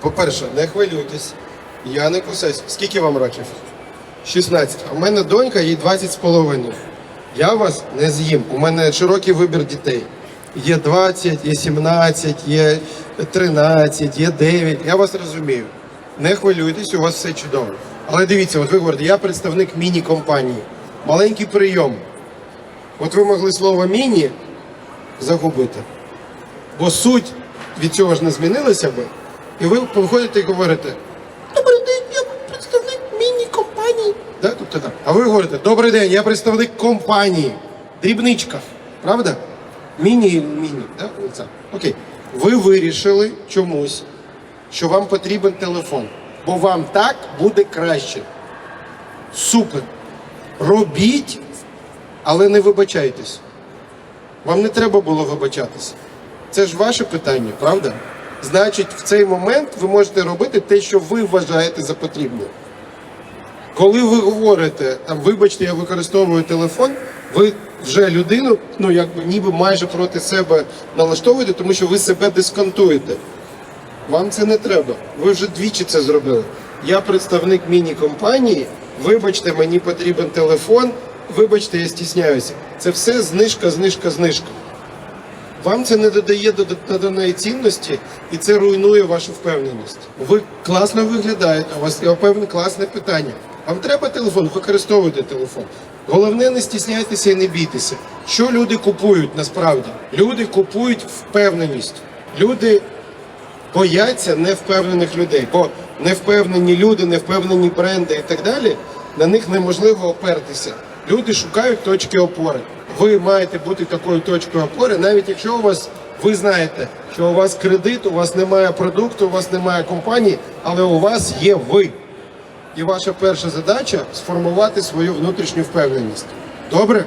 По-перше, не хвилюйтесь, я не кусаюсь. Скільки вам років? 16. А в мене донька, їй 20 з половиною. Я вас не з'їм. У мене широкий вибір дітей. Є 20, є 17, є 13, є 9. Я вас розумію. Не хвилюйтесь, у вас все чудово. Але дивіться, от ви говорите, я представник міні-компанії. Маленький прийом. От ви могли слово міні загубити. Бо суть від цього ж не змінилася би. І ви виходите і говорите: Добрий день, я представник міні-компанії. Да? Тобто так. А ви говорите, добрий день, я представник компанії. Дрібничка. Правда? Міні, міні. Да? Оце. Окей. Ви вирішили чомусь, що вам потрібен телефон. Бо вам так буде краще. Супер. Робіть, але не вибачайтесь. Вам не треба було вибачатися. Це ж ваше питання, правда? Значить, в цей момент ви можете робити те, що ви вважаєте за потрібне. Коли ви говорите, вибачте, я використовую телефон, ви вже людину, ну якби ніби майже проти себе налаштовуєте, тому що ви себе дисконтуєте. Вам це не треба. Ви вже двічі це зробили. Я представник міні-компанії. Вибачте, мені потрібен телефон. Вибачте, я стісняюся. Це все знижка, знижка, знижка. Вам це не додає доданої цінності і це руйнує вашу впевненість. Ви класно виглядаєте, у вас я впевнений класне питання. Вам треба телефон, використовуйте телефон. Головне, не стісняйтеся і не бійтеся. Що люди купують насправді? Люди купують впевненість. Люди бояться невпевнених людей, бо невпевнені люди, невпевнені бренди і так далі, на них неможливо опертися. Люди шукають точки опори. Ви маєте бути такою точкою опори, навіть якщо у вас ви знаєте, що у вас кредит, у вас немає продукту, у вас немає компанії, але у вас є ви. І ваша перша задача сформувати свою внутрішню впевненість. Добре?